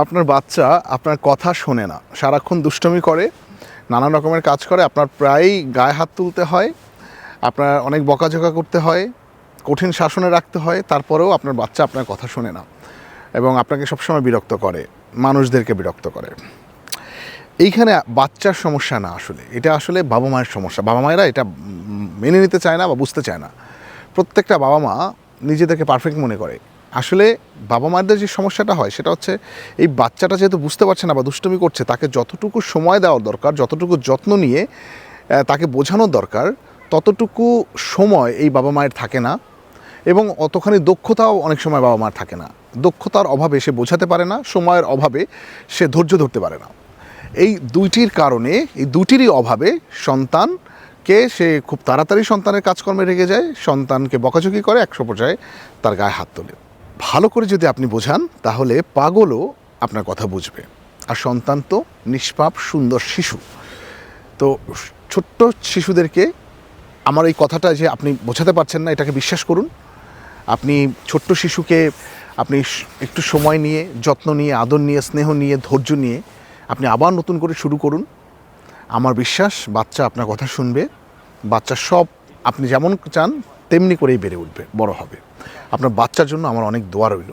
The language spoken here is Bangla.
আপনার বাচ্চা আপনার কথা শোনে না। সারাক্ষণ দুষ্টমি করে নানা রকমের কাজ করে, আপনার প্রায়ই গায়ে হাত তুলতে হয়, আপনার অনেক বকাঝকা করতে হয়, কঠিন শাসনে রাখতে হয়, তারপরেও আপনার বাচ্চা আপনার কথা শোনে না এবং আপনাকে সবসময় বিরক্ত করে, মানুষদেরকে বিরক্ত করে। এইখানে বাচ্চার সমস্যা না আসলে, এটা আসলে বাবা মায়ের সমস্যা। বাবা মায়েরা এটা মেনে নিতে চায় না বা বুঝতে চায় না। প্রত্যেকটা বাবা মা নিজেদেরকে পারফেক্ট মনে করে। আসলে বাবা মায়েদের যে সমস্যাটা হয়, সেটা হচ্ছে এই বাচ্চাটা যেহেতু বুঝতে পারছে না বা দুষ্টুমি করছে, তাকে যতটুকু সময় দেওয়ার দরকার, যতটুকু যত্ন নিয়ে তাকে বোঝানোর দরকার, ততটুকু সময় এই বাবা মায়ের থাকে না এবং অতখানি দক্ষতাও অনেক সময় বাবা মার থাকে না। দক্ষতার অভাবে সে বোঝাতে পারে না, সময়ের অভাবে সে ধৈর্য ধরতে পারে না। এই দুইটির কারণে, এই দুটিরই অভাবে সন্তানকে সে খুব তাড়াতাড়ি সন্তানের কাজকর্মে রেগে যায়, সন্তানকে বকাঝকি করে একশো পর্যায়ে তার গায়ে হাত তোলে। ভালো করে যদি আপনি বোঝান, তাহলে পাগলও আপনার কথা বুঝবে। আর সন্তান তো নিষ্পাপ, সুন্দর শিশু। তো ছোট্ট শিশুদেরকে আমার এই কথাটা যে আপনি বোঝাতে পারছেন না, এটাকে বিশ্বাস করুন। আপনি ছোট্ট শিশুকে আপনি একটু সময় নিয়ে, যত্ন নিয়ে, আদর নিয়ে, স্নেহ নিয়ে, ধৈর্য নিয়ে আপনি আবার নতুন করে শুরু করুন। আমার বিশ্বাস, বাচ্চা আপনার কথা শুনবে। বাচ্চা সব আপনি যেমন চান তেমনি করেই বেড়ে উঠবে বড় হবে আপনার বাচ্চার জন্য আমার অনেক দোয়া রইল.